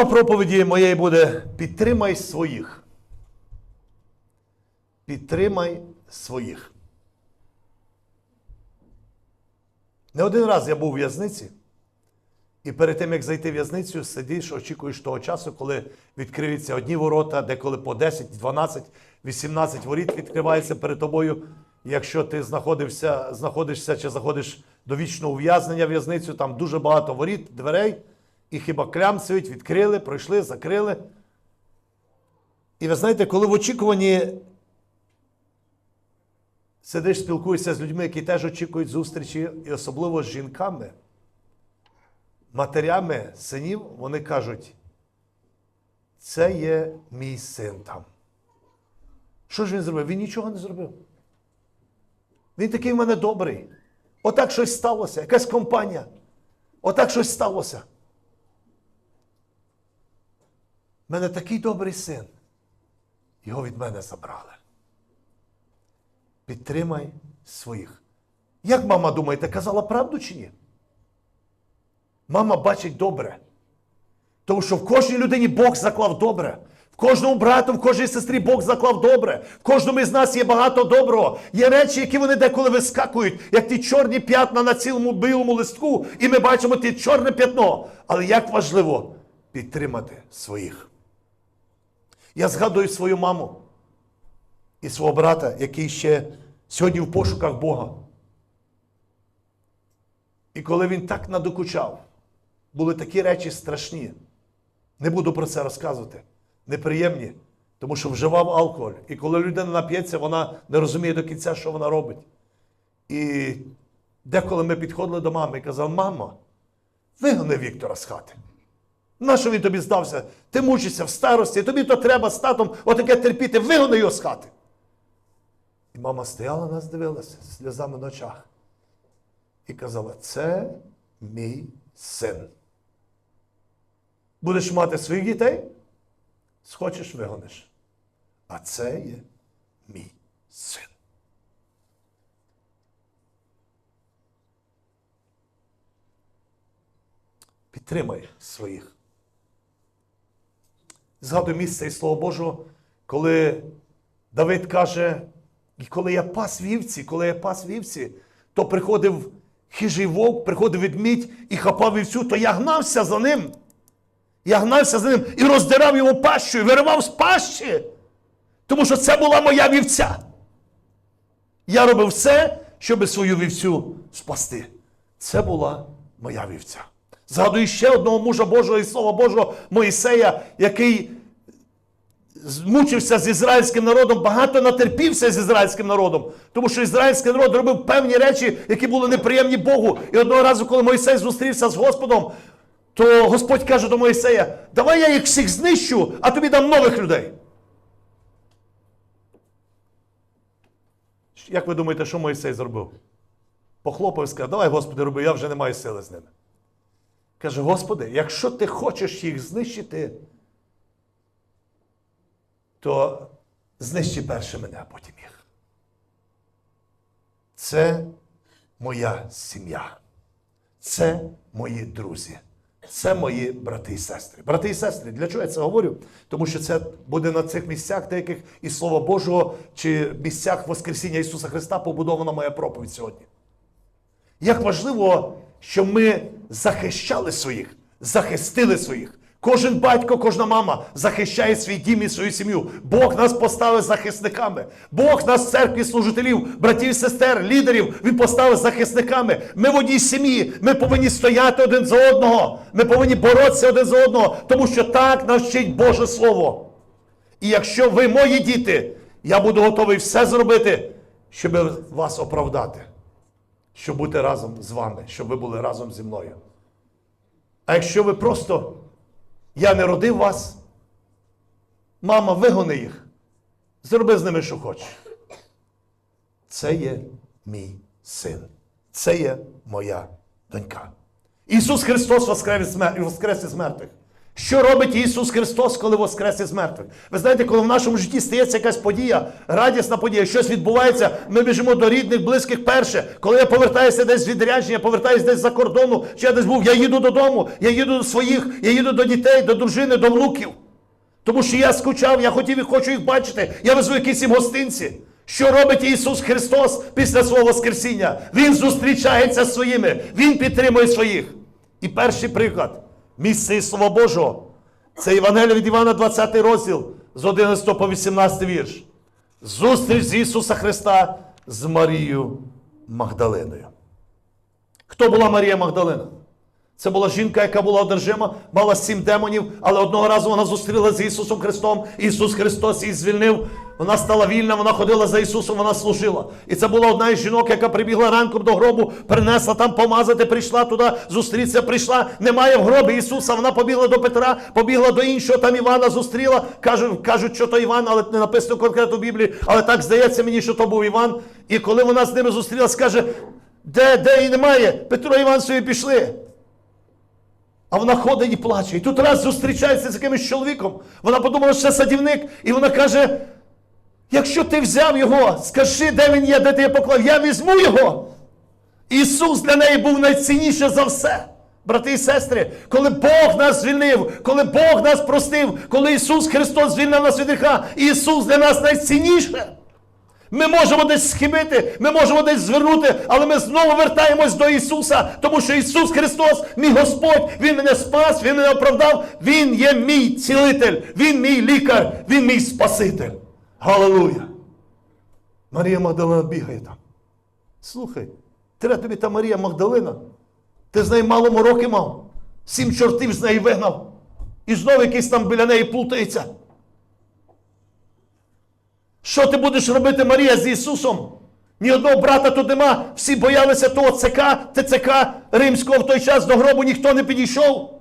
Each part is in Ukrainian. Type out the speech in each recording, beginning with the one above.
Тема проповіді моєї буде підтримай своїх. Підтримай своїх. Не один раз я був у в'язниці, і перед тим, як зайти в в'язницю, сидиш, очікуєш того часу, коли відкриються одні ворота, деколи по 10, 12, 18 воріт відкривається перед тобою. Якщо ти знаходився, знаходишся чи заходиш до вічного ув'язнення в'язницю, там дуже багато воріт, дверей, і хіба клямцюють, відкрили, пройшли, закрили. І ви знаєте, коли в очікуванні сидиш, спілкуєшся з людьми, які теж очікують зустрічі, і особливо з жінками, матерями синів, вони кажуть, це є мій син там. Що ж він зробив? Він нічого не зробив. Він такий в мене добрий. Отак щось сталося, якась компанія. Отак щось сталося. У мене такий добрий син. Його від мене забрали. Підтримай своїх. Як мама думаєте, казала правду чи ні? Мама бачить добре. Тому що в кожній людині Бог заклав добре. В кожному брату, в кожній сестрі Бог заклав добре. В кожному із нас є багато доброго. Є речі, які вони деколи вискакують, як ті чорні п'ятна на цілому білому листку, і ми бачимо ті чорне п'ятно. Але як важливо підтримати своїх. Я згадую свою маму і свого брата, який ще сьогодні в пошуках Бога. І коли він так надокучав, були такі речі страшні. Не буду про це розказувати. Неприємні, тому що вживав алкоголь. І коли людина нап'ється, вона не розуміє до кінця, що вона робить. І деколи ми підходили до мами і казали, мама, вигони Віктора з хати. Нащо він тобі здався? Ти мучишся в старості, тобі то треба з татом отаке терпіти, вигони його з хати. І мама стояла нас дивилася сльозами на очах і казала: це мій син. Будеш мати своїх дітей, схочеш вигониш. А це є мій син. Підтримай своїх. Згадую місце і Слово Божого, коли Давид каже, і коли я пас вівці, коли я пас вівці, то приходив хижий вовк, приходив ведмідь і хапав вівцю, то я гнався за ним. Я гнався за ним і роздирав його пащу, і виривав з пащі. Тому що це була моя вівця. Я робив все, щоб свою вівцю спасти. Це була моя вівця. Згадую ще одного мужа Божого і Слова Божого Моїсея, який змучився з ізраїльським народом, багато натерпівся з ізраїльським народом, тому що ізраїльський народ робив певні речі, які були неприємні Богу. І одного разу, коли Мойсей зустрівся з Господом, то Господь каже до Моїсея: давай я їх всіх знищу, а тобі дам нових людей. Як ви думаєте, що Моїсей зробив? Похлопав і сказав, давай, Господи, роби, я вже не маю сили з ними. Каже, Господи, якщо ти хочеш їх знищити, то знищи перше мене, а потім їх. Це моя сім'я. Це мої друзі. Це мої брати і сестри. Брати і сестри, для чого я це говорю? Тому що це буде на цих місцях, деяких і Слова Божого, чи місцях Воскресіння Ісуса Христа побудована моя проповідь сьогодні. Як важливо, щоб ми захищали своїх, захистили своїх. Кожен батько, кожна мама захищає свій дім і свою сім'ю. Бог нас поставив захисниками. Бог нас в церкві служителів, братів сестер, лідерів. Він поставив захисниками. Ми в одній сім'ї. Ми повинні стояти один за одного. Ми повинні боротися один за одного, тому що так навчить Боже Слово. І якщо ви мої діти, я буду готовий все зробити, щоб вас оправдати, щоб бути разом з вами, щоб ви були разом зі мною. А якщо ви просто я не родив вас, мама, вигони їх, зроби з ними, що хочеш. Це є мій син, це є моя донька. Ісус Христос воскрес і мер- мертвих. Що робить Ісус Христос, коли воскрес із мертвих? Ви знаєте, коли в нашому житті стається якась подія, радісна подія, щось відбувається, ми біжимо до рідних, близьких перше. Коли я повертаюся десь з відрядження, повертаюся десь за кордону, чи я десь був, я їду додому, я їду до своїх, я їду до дітей, до дружини, до внуків. Тому що я скучав, я хотів і хочу їх бачити. Я везу якісь їм гостинці. Що робить Ісус Христос після свого Воскресіння? Він зустрічається з своїми, Він підтримує своїх. І перший приклад місце і Слова Божого. Це Євангелія від Івана, 20 розділ з 11 по 18 вірш. Зустріч з Ісуса Христа з Марією Магдалиною. Хто була Марія Магдалина? Це була жінка, яка була одержима, мала сім демонів, але одного разу вона зустрілася з Ісусом Христом. Ісус Христос її звільнив. Вона стала вільна, вона ходила за Ісусом, вона служила. І це була одна із жінок, яка прибігла ранком до гробу, принесла там помазати, прийшла туди, зустрітися, прийшла. Немає в гробі Ісуса. Вона побігла до Петра, побігла до іншого, там Івана зустріла. Кажуть, кажуть, що то Іван, але не написано конкретно в Біблії. Але так здається мені, що то був Іван. І коли вона з ними зустрілася, каже, де, де її немає? Петро і Іван собі пішли. А вона ходить і плаче. І тут раз зустрічається з якимось чоловіком. Вона подумала, що це садівник, і вона каже: якщо ти взяв його, скажи, де він є, де ти його поклав, я візьму його. Ісус для неї був найцінніше за все. Брати і сестри, коли Бог нас звільнив, коли Бог нас простив, коли Ісус Христос звільнив нас від гріха, Ісус для нас найцінніше. Ми можемо десь схибити, ми можемо десь звернути, але ми знову вертаємось до Ісуса, тому що Ісус Христос, мій Господь, Він мене спас, Він мене оправдав, Він є мій цілитель, Він мій лікар, Він мій Спаситель. Галилуя! Марія Магдалина бігає там. Слухай, треба тобі та Марія Магдалина. Ти з нею мало мороки мав. Сім чортів з неї вигнав. І знову якийсь там біля неї плутається. Що ти будеш робити, Марія, з Ісусом? Ні одного брата тут нема. Всі боялися того ЦК, ТЦК римського в той час до гробу ніхто не підійшов.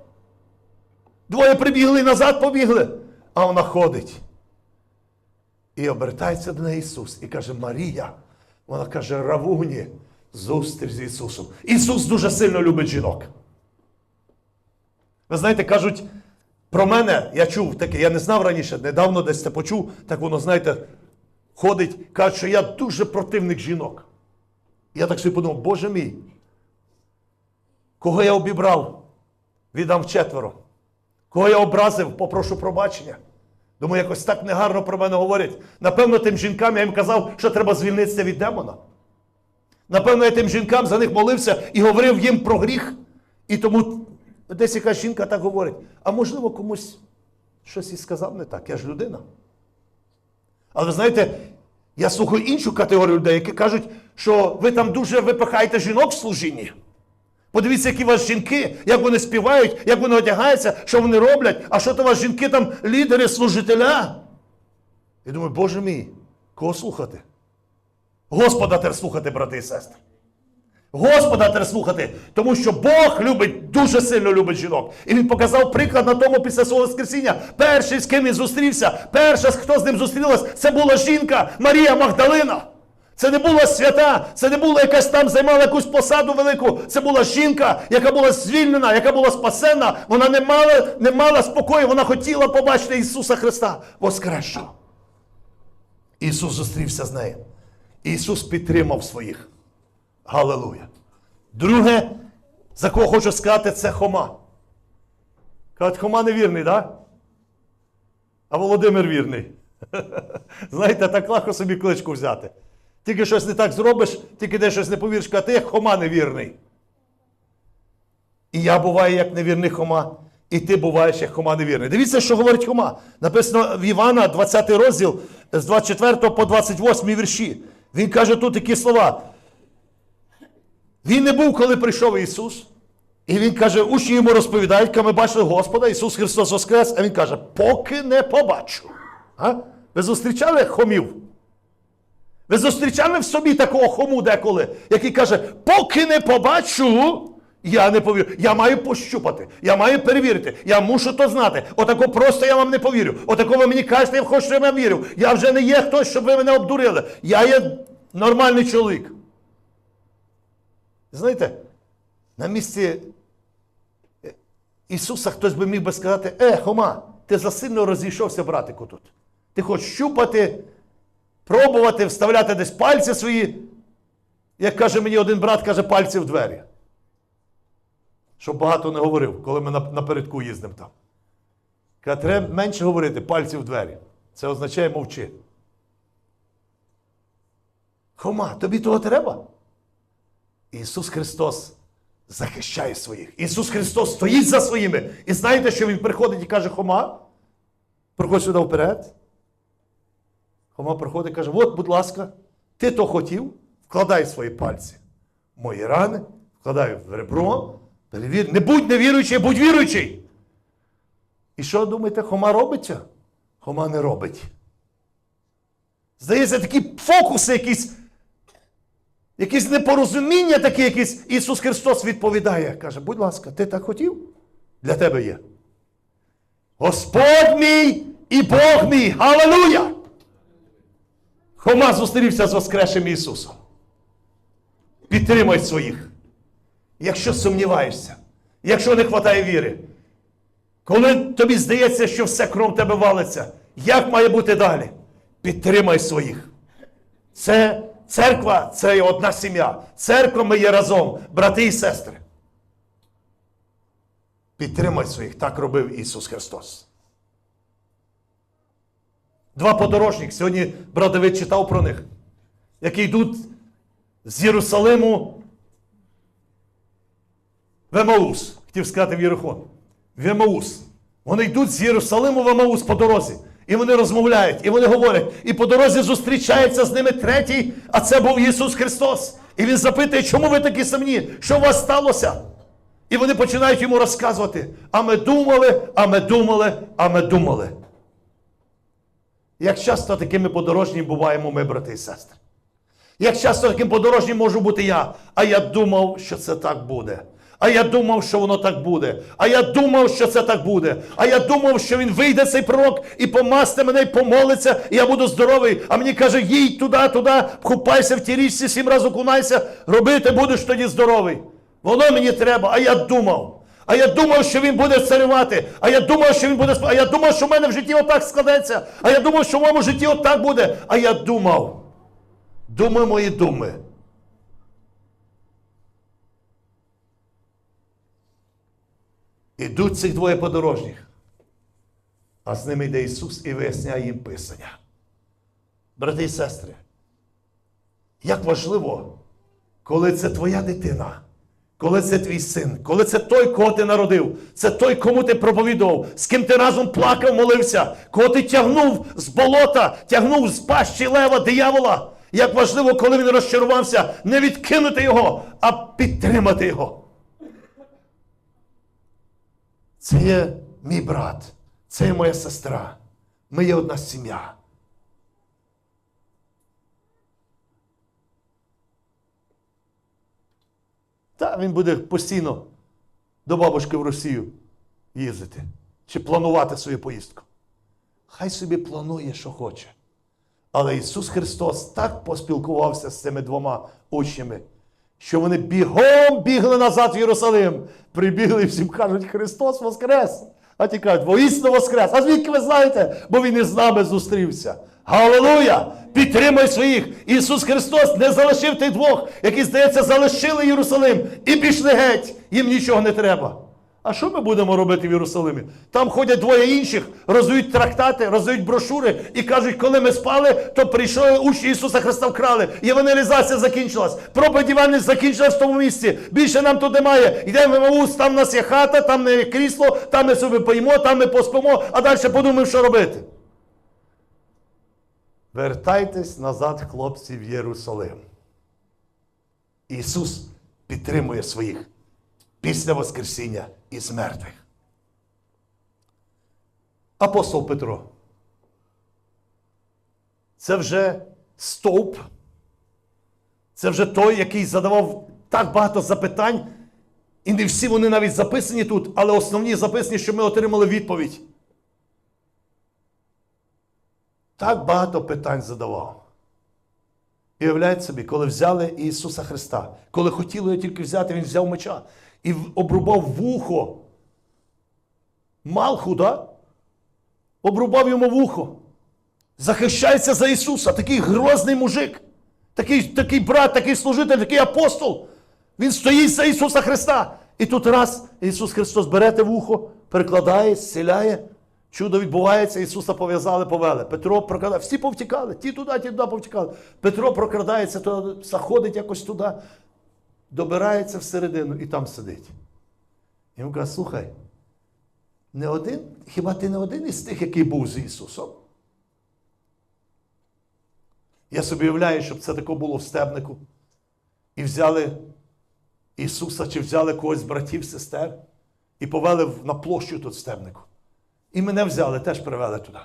Двоє прибігли назад побігли. А вона ходить. І обертається до неї Ісус і каже: Марія. Вона каже, Равуні, зустріч з Ісусом. Ісус дуже сильно любить жінок. Ви знаєте, кажуть, про мене, я чув таке, я не знав раніше, недавно десь це почув, так воно, знаєте, ходить, кажуть, що я дуже противник жінок. Я так собі подумав, Боже мій, кого я обібрав, віддам четверо. Кого я образив, попрошу пробачення. Думаю, якось так негарно про мене говорять. Напевно, тим жінкам я їм казав, що треба звільнитися від демона. Напевно, я тим жінкам за них молився і говорив їм про гріх. І тому десь якась жінка так говорить. А можливо, комусь щось і сказав не так. Я ж людина. Але знаєте, я слухаю іншу категорію людей, які кажуть, що ви там дуже випихаєте жінок в служінні. Подивіться, які у вас жінки, як вони співають, як вони одягаються, що вони роблять, а що то у вас жінки там лідери, служителя. Я думаю, Боже мій, кого слухати? Господа тепер слухати, брати і сестри. Господа тепер слухати, тому що Бог любить, дуже сильно любить жінок. І він показав приклад на тому після свого Воскресіння. Перший, з ким він зустрівся, перша, хто з ним зустрілась, це була жінка Марія Магдалина. Це не була свята, це не була якась там займала якусь посаду велику. Це була жінка, яка була звільнена, яка була спасена. Вона не мала, не мала спокою, вона хотіла побачити Ісуса Христа Воскресшого. Ісус зустрівся з нею. Ісус підтримав своїх. Галилуя. Друге, за кого хочу сказати, це Хома. Кажуть, Хома невірний, так? Да? А Володимир вірний. Знаєте, так легко собі кличку взяти. Тільки щось не так зробиш, тільки де щось не повіриш, а ти як Хома невірний. І я буваю як невірний Хома, і ти буваєш як Хома невірний. Дивіться, що говорить Хома. Написано в Івана, 20 розділ, з 24 по 28 вірші. Він каже тут такі слова. Він не був, коли прийшов Ісус. І він каже, учні йому розповідають, коли ми бачили Господа, Ісус Христос Воскрес, а Він каже, поки не побачу. А? Ви зустрічали хомів? Ви зустрічали в собі такого хому деколи, який каже, поки не побачу, я не повірю. Я маю пощупати, я маю перевірити, я мушу то знати. Отако просто я вам не повірю. Отако ви мені кажете, я хочу, щоб я вірив. Я вже не є хтось, щоб ви мене обдурили. Я є нормальний чоловік. Знаєте, на місці Ісуса хтось би міг би сказати: Е, Хома, ти засильно розійшовся, братику, тут. Ти хочеш щупати, пробувати, вставляти десь пальці свої. Як каже мені один брат, каже, пальці в двері. Щоб багато не говорив, коли ми напередку їздимо там. Каже, треба менше говорити, пальці в двері. Це означає мовчи. Хома, тобі того треба? Ісус Христос захищає своїх. Ісус Христос стоїть за своїми. І знаєте, що Він приходить і каже, Хома, приходь сюди вперед. Хома приходить і каже: от, будь ласка, ти то хотів, вкладай свої пальці. Мої рани, вкладай в ребро. Не будь невіруючий, будь віруючий. І що думаєте, Хома робиться? Хома не робить. Здається, такі фокуси якісь, якісь непорозуміння такі, якісь Ісус Христос відповідає. Каже, будь ласка, ти так хотів? Для тебе є. Господь мій і Бог мій. Галилуя! Хома зустрівся з Воскресшим Ісусом. Підтримай своїх. Якщо сумніваєшся, якщо не вистачає віри, коли тобі здається, що все кров тебе валиться, як має бути далі? Підтримай своїх. Це церква, це є одна сім'я. Церква ми є разом, брати і сестри. Підтримай своїх, так робив Ісус Христос. Два подорожніх. Сьогодні брат Давид читав про них, які йдуть з Єрусалиму в Емаус. Хотів сказати в Єрихон. В Емаус. Вони йдуть з Єрусалиму в Емаус по дорозі. І вони розмовляють, і вони говорять, і по дорозі зустрічається з ними третій, а це був Ісус Христос. І Він запитує, чому ви такі сумні? Що у вас сталося? І вони починають йому розказувати. А ми думали, а ми думали, а ми думали. Як часто такими подорожніми буваємо ми, брати і сестри? Як часто таким подорожнім можу бути я, а я думав, що це так буде. А я думав, що воно так буде. А я думав, що це так буде. А я думав, що він вийде цей пророк і помасти мене, і помолиться, і я буду здоровий. А мені каже, їдь туди, туди, купайся в тій річці, сім разів окунайся, робити будеш тоді здоровий. Воно мені треба, а я думав. А я думав, що він буде царювати. А я думав, що він буде А я думав, що в мене в житті отак складеться. А я думав, що в моєму житті отак буде. А я думав. Думи мої думи. Ідуть цих двоє подорожніх, а з ними йде Ісус і виясняє їм Писання. Брати і сестри, як важливо, коли це твоя дитина, коли це твій син, коли це той, кого ти народив, це той, кому ти проповідував, з ким ти разом плакав, молився, кого ти тягнув з болота, тягнув з пащі лева, диявола. Як важливо, коли він розчарувався, не відкинути його, а підтримати його. Це є мій брат, це є моя сестра. Ми є одна сім'я. Та він буде постійно до бабушки в Росію їздити чи планувати свою поїздку. Хай собі планує, що хоче. Але Ісус Христос так поспілкувався з цими двома учнями, що вони бігом бігли назад в Єрусалим. Прибігли і всім кажуть, Христос Воскрес! А ті кажуть, воістину Воскрес! А звідки ви знаєте? Бо Він із нами зустрівся. Галилуя! Підтримай своїх! Ісус Христос не залишив тих двох, які, здається, залишили Єрусалим і пішли геть. Їм нічого не треба. А що ми будемо робити в Єрусалимі? Там ходять двоє інших, роздають трактати, роздають брошури і кажуть, коли ми спали, то прийшли учні Ісуса Христа вкрали. Євангелізація закінчилась. Проповідь Івана закінчилась в тому місці. Більше нам тут немає. Йдемо в Маус, там в нас є хата, там не є крісло, там ми собі поїмо, там ми поспимо, а далі подумаємо, що робити. Вертайтесь назад, хлопці, в Єрусалим. Ісус підтримує своїх після Воскресіння із мертвих. Апостол Петро. Це вже стовп. Це вже той, який задавав так багато запитань. І не всі вони навіть записані тут, але основні записані, що ми отримали відповідь. Так багато питань задавав. І уявляєте собі, коли взяли Ісуса Христа, коли хотіли його тільки взяти, Він взяв меча і обрубав вухо Малху, да? обрубав йому вухо. Захищається за Ісуса, такий грозний мужик, такий, такий брат, такий служитель, такий апостол. Він стоїть за Ісуса Христа. І тут раз Ісус Христос бере те вухо, перекладає, зціляє. Чудо відбувається, Ісуса пов'язали, повели. Петро прокрадає, всі повтікали, ті туди, ті туди повтікали. Петро прокрадається, то заходить якось туди, добирається всередину і там сидить. І він каже, слухай, не один, хіба ти не один із тих, який був з Ісусом? Я собі уявляю, щоб це тако було в стебнику. І взяли Ісуса чи взяли когось з братів, сестер, і повели на площу тут стебнику. І мене взяли, теж привели туди.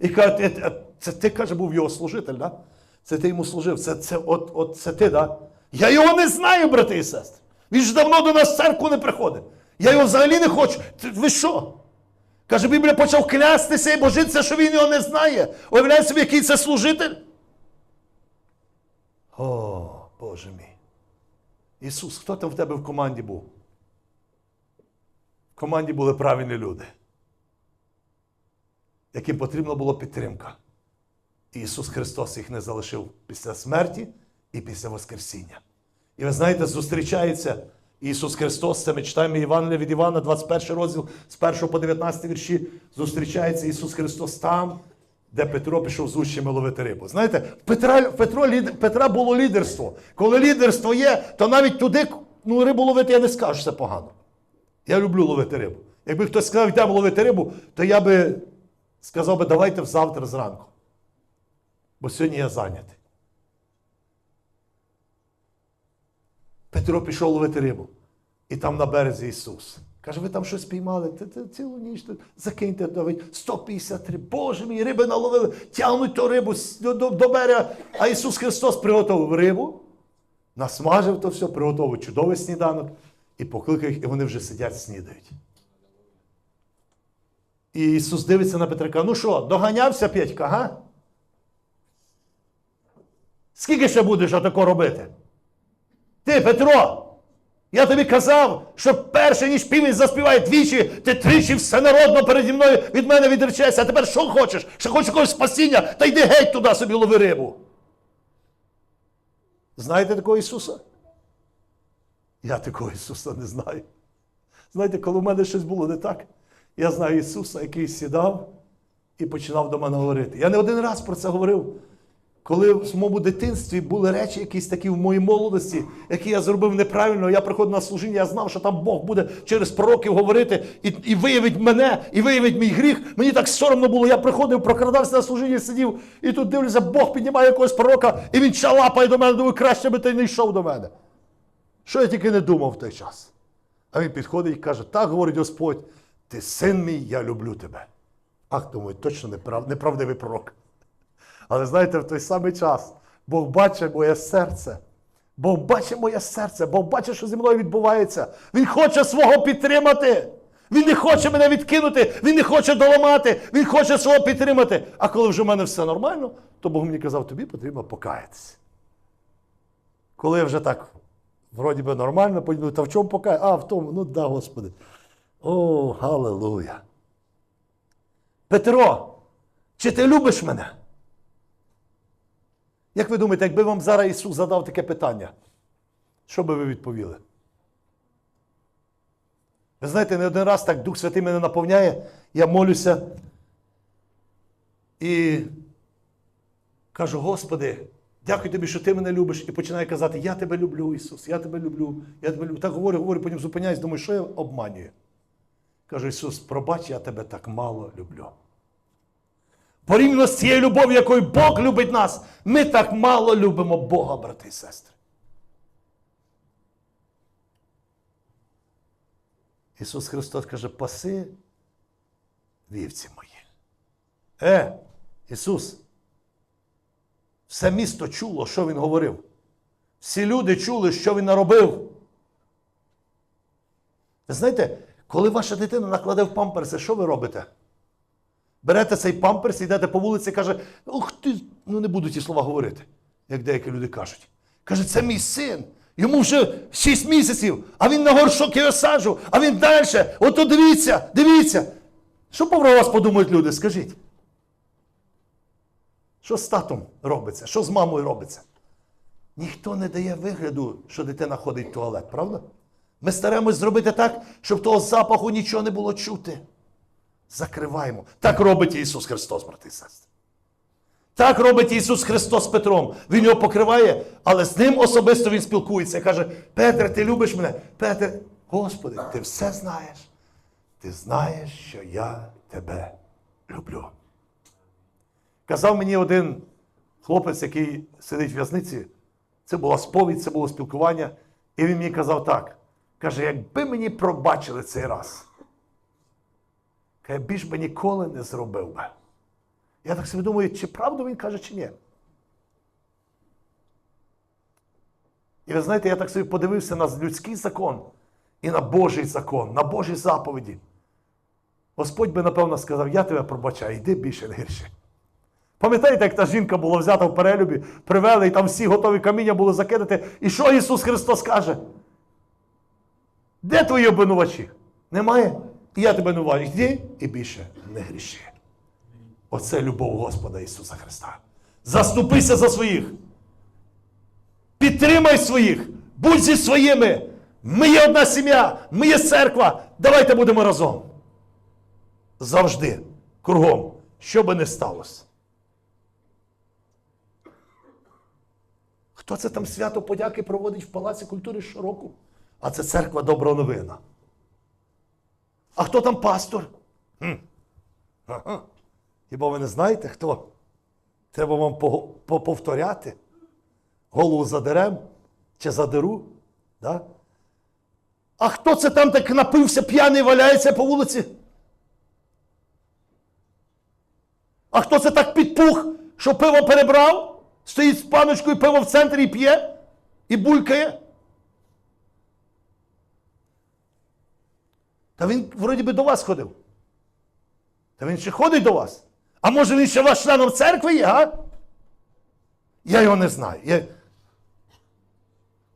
І кажуть, «Е, е, це ти, каже, був його служитель, да? Це ти йому служив, це, це, от, от, це ти, да? Я його не знаю, брати і сестри. Він ж давно до нас в церкву не приходить. Я його взагалі не хочу. Ви що? Каже, Біблія почав клястися і божитися, що він його не знає. Уявляє собі, який це служитель? О, Боже мій. Ісус, хто там в тебе в команді був? В команді були правильні люди, яким потрібна була підтримка. І Ісус Христос їх не залишив після смерті і після Воскресіння. І ви знаєте, зустрічається Ісус Христос, це ми читаємо Євангелія від Івана, 21 розділ, з 1 по 19 вірші, зустрічається Ісус Христос там, де Петро пішов з учнями ловити рибу. Знаєте, Петра, Петро, Петра було лідерство. Коли лідерство є, то навіть туди ну, рибу ловити я не скажу, це погано. Я люблю ловити рибу. Якби хтось сказав, йдемо ловити рибу, то я би сказав би, давайте завтра зранку. Бо сьогодні я зайнятий. Петро пішов ловити рибу. І там на березі Ісус. Каже, ви там щось піймали? Ти, ти, цілу ніч тут закиньте давить 153. Боже мій, риби наловили, тягнуть ту рибу до, до, до берега. А Ісус Христос приготував рибу, насмажив то все, приготував чудовий сніданок і покликав їх, і вони вже сидять, снідають. І Ісус дивиться на Петра, каже, ну що, доганявся Петька, га? Скільки ще будеш отако робити? Ти, Петро, я тобі казав, що перше, ніж півень заспіває двічі, ти тричі всенародно переді мною від мене відречешся. А тепер що хочеш? Ще хочеш якогось спасіння? Та йди геть туди собі лови рибу. Знаєте такого Ісуса? Я такого Ісуса не знаю. Знаєте, коли в мене щось було не так, я знаю Ісуса, який сідав і починав до мене говорити. Я не один раз про це говорив. Коли в моєму дитинстві були речі якісь такі в моїй молодості, які я зробив неправильно, я приходив на служіння, я знав, що там Бог буде через пророків говорити і, і виявить мене, і виявить мій гріх. Мені так соромно було. Я приходив, прокрадався на служіння, сидів, і тут дивлюся, Бог піднімає якогось пророка, і він чалапає до мене, думаю, краще би ти не йшов до мене. Що я тільки не думав в той час. А він підходить і каже: так говорить Господь, ти син мій, я люблю тебе. Ах, думаю, точно неправ... неправдивий пророк. Але знаєте, в той самий час Бог бачить моє серце. Бог бачить моє серце, Бог бачить, що зі мною відбувається. Він хоче свого підтримати. Він не хоче мене відкинути, він не хоче доламати, він хоче свого підтримати. А коли вже в мене все нормально, то Бог мені казав, тобі потрібно покаятися. Коли я вже так, вроді би нормально, подумав, та в чому покая? А, в тому, ну да, Господи. О, Галилуя. Петро, чи ти любиш мене? Як ви думаєте, якби вам зараз Ісус задав таке питання, що би ви відповіли? Ви знаєте, не один раз так Дух Святий мене наповняє, я молюся і кажу, Господи, дякую тобі, що ти мене любиш. І починаю казати, я тебе люблю, Ісус, я тебе люблю, я тебе люблю. Так говорю, говорю, потім зупиняюсь, думаю, що я обманюю. Кажу, Ісус, пробач, я тебе так мало люблю. Порівняно з цією любов'ю, якою Бог любить нас, ми так мало любимо Бога, брати і сестри. Ісус Христос каже, паси вівці мої. Е, Ісус, все місто чуло, що Він говорив. Всі люди чули, що Він наробив. Ви знаєте, коли ваша дитина накладе в памперси, що ви робите? Берете цей памперс, йдете по вулиці і каже, ух ти, ну не буду ті слова говорити, як деякі люди кажуть. Каже, це мій син. Йому вже 6 місяців, а він на горшок його саджу, а він далі. Ото дивіться, дивіться. Що про вас подумають люди? Скажіть. Що з татом робиться? Що з мамою робиться? Ніхто не дає вигляду, що дитина ходить в туалет, правда? Ми стараємось зробити так, щоб того запаху нічого не було чути. Закриваємо. Так робить Ісус Христос, брати і сестри. Так робить Ісус Христос з Петром. Він його покриває, але з ним особисто він спілкується і каже: Петре, ти любиш мене? Петр, Господи, ти все знаєш. Ти знаєш, що я тебе люблю. Казав мені один хлопець, який сидить в в'язниці, це була сповідь, це було спілкування, і він мені казав так: каже, якби мені пробачили цей раз, каже, більш би ніколи не зробив би. Я так собі думаю, чи правду він каже, чи ні. І ви знаєте, я так собі подивився на людський закон і на Божий закон, на Божі заповіді. Господь би, напевно, сказав, я тебе пробачаю, йди більше не гірше. Пам'ятаєте, як та жінка була взята в перелюбі, привели, і там всі готові каміння були закидати. І що Ісус Христос каже? Де твої обвинувачі? Немає? Я тебе не вважу. Йди і більше не гріши. Оце любов Господа Ісуса Христа. Заступися за своїх. Підтримай своїх. Будь зі своїми. Ми є одна сім'я, ми є церква. Давайте будемо разом. Завжди, кругом, що би не сталося. Хто це там свято подяки проводить в Палаці культури щороку? А це церква добра новина. А хто там пастор? Хм. Ага. Хіба ви не знаєте хто? Треба вам повторяти. Голову задерем чи задеру. Да? А хто це там так напився, п'яний валяється по вулиці? А хто це так підпух, що пиво перебрав? Стоїть з паночкою пиво в центрі і п'є і булькає? Та він вроді би до вас ходив. Та він ще ходить до вас. А може він ще ваш членом церкви є, а? Я його не знаю. Я...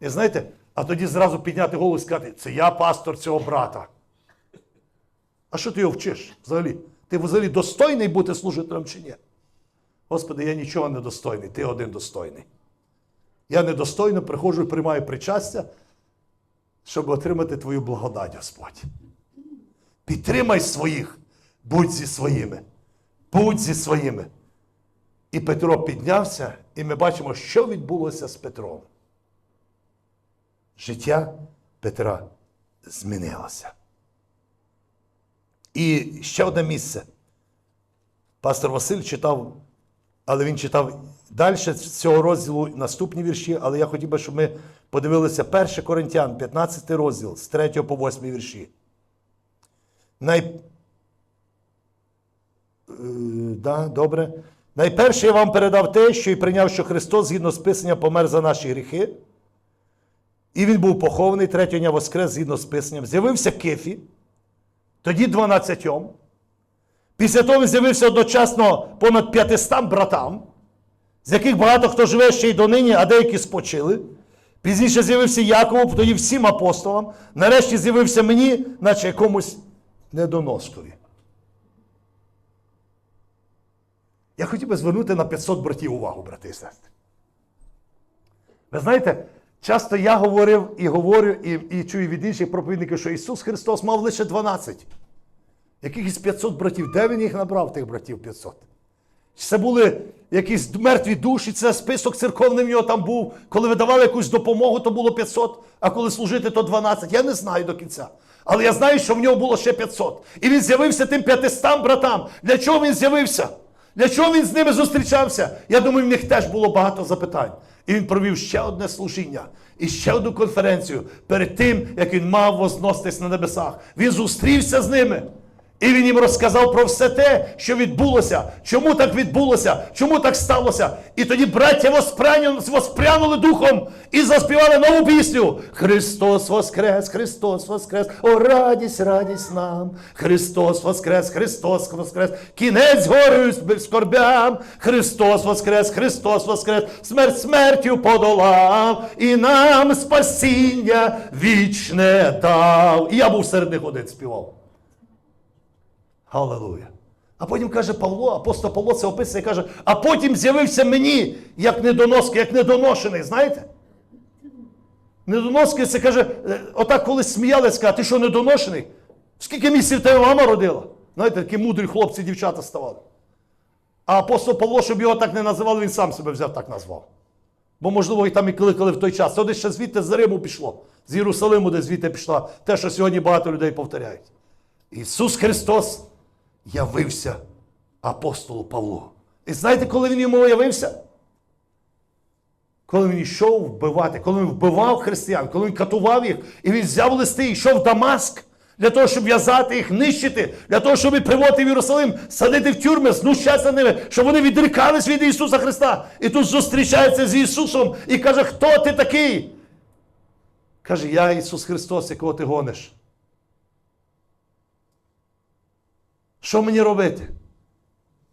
І знаєте, а тоді зразу підняти голову і сказати, це я пастор цього брата. А що ти його вчиш взагалі? Ти взагалі достойний бути служителем чи ні? Господи, я нічого не достойний, ти один достойний. Я недостойно приходжу і приймаю причастя, щоб отримати твою благодать, Господь. Підтримай своїх, будь зі своїми. Будь зі своїми. І Петро піднявся, і ми бачимо, що відбулося з Петром. Життя Петра змінилося. І ще одне місце. Пастор Василь читав, але він читав далі з цього розділу наступні вірші, але я хотів би, щоб ми подивилися 1 Коринтян, 15 розділ, з 3 по 8 вірші. Най... Е, да, добре. Найперше я вам передав те, що і прийняв, що Христос згідно з Писанням помер за наші гріхи. І він був похований третього дня воскрес згідно з Писанням. З'явився Кефі, тоді 12. Після того він з'явився одночасно понад 500 братам, з яких багато хто живе ще й донині, а деякі спочили. Пізніше з'явився Якову, тоді всім апостолам. Нарешті з'явився мені, наче якомусь недоноскові. Я хотів би звернути на 500 братів увагу, брати і сестри. Ви знаєте, часто я говорив і говорю, і, і чую від інших проповідників, що Ісус Христос мав лише 12. Якихось 500 братів. Де він їх набрав, тих братів 500? Це були якісь мертві душі, це список церковний в нього там був. Коли видавали якусь допомогу, то було 500, а коли служити, то 12. Я не знаю до кінця. Але я знаю, що в нього було ще 500. І він з'явився тим 500 братам. Для чого він з'явився? Для чого він з ними зустрічався? Я думаю, в них теж було багато запитань. І він провів ще одне служіння і ще одну конференцію перед тим, як він мав возноситись на небесах. Він зустрівся з ними. І він їм розказав про все те, що відбулося, чому так відбулося, чому так сталося. І тоді браття воспрянули, духом і заспівали нову пісню. Христос Воскрес, Христос Воскрес, о радість, радість нам. Христос Воскрес, Христос Воскрес, кінець горю скорбям. Христос Воскрес, Христос Воскрес, смерть смертю подолав, і нам спасіння вічне дав. І я був серед них один співав. Галилуя. А потім каже Павло, апостол Павло це описує і каже, а потім з'явився мені як недоноска, як недоношений, знаєте? Недоноски це каже, е, отак колись сміялись, каже, ти що недоношений? Скільки місяців тебе мама родила? Знаєте, такі мудрі хлопці, дівчата ставали. А апостол Павло, щоб його так не називали, він сам себе взяв так назвав. Бо, можливо, і там і кликали в той час. Це десь ще звідти з Риму пішло, з Єрусалиму, де звідти пішла. Те, що сьогодні багато людей повторяють. Ісус Христос явився апостолу Павлу. І знаєте, коли він йому явився? Коли він йшов вбивати, коли він вбивав християн, коли він катував їх, і він взяв листи і йшов в Дамаск для того, щоб в'язати їх, нищити, для того, щоб приводити в Єрусалим, садити в тюрми, знущатися ними, щоб вони відрікались від Ісуса Христа. І тут зустрічається з Ісусом і каже, хто ти такий? Каже, я Ісус Христос, якого ти гониш. Що мені робити?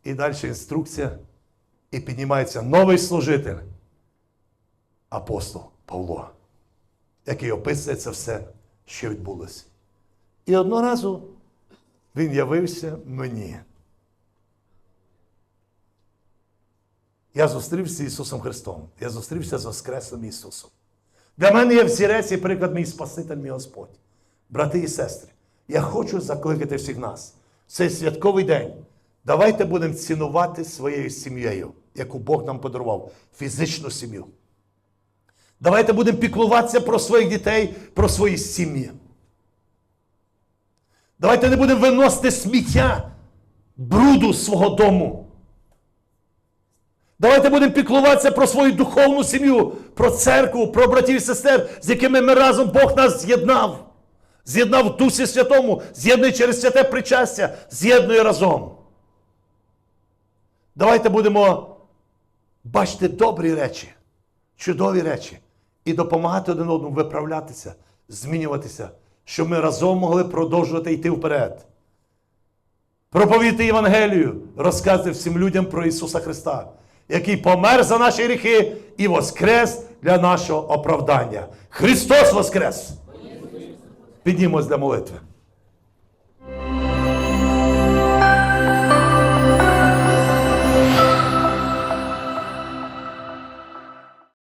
І далі інструкція, і піднімається новий служитель, апостол Павло, який описує це все, що відбулося. І одного разу він явився мені. Я зустрівся з Ісусом Христом. Я зустрівся з Воскреслим Ісусом. Для мене є взірець і приклад мій Спаситель, мій Господь. Брати і сестри, я хочу закликати всіх нас. В Цей святковий день. Давайте будемо цінувати своєю сім'єю, яку Бог нам подарував, фізичну сім'ю. Давайте будемо піклуватися про своїх дітей, про свої сім'ї. Давайте не будемо виносити сміття, бруду свого дому. Давайте будемо піклуватися про свою духовну сім'ю, про церкву, про братів і сестер, з якими ми разом Бог нас з'єднав. З'єднав в Дусі Святому, з'єднує через святе причастя, з'єднує разом. Давайте будемо бачити добрі речі, чудові речі і допомагати один одному виправлятися, змінюватися, щоб ми разом могли продовжувати йти вперед. Проповідати Євангелію, розказувати всім людям про Ісуса Христа, який помер за наші гріхи і воскрес для нашого оправдання. Христос воскрес! Піднімось для молитви.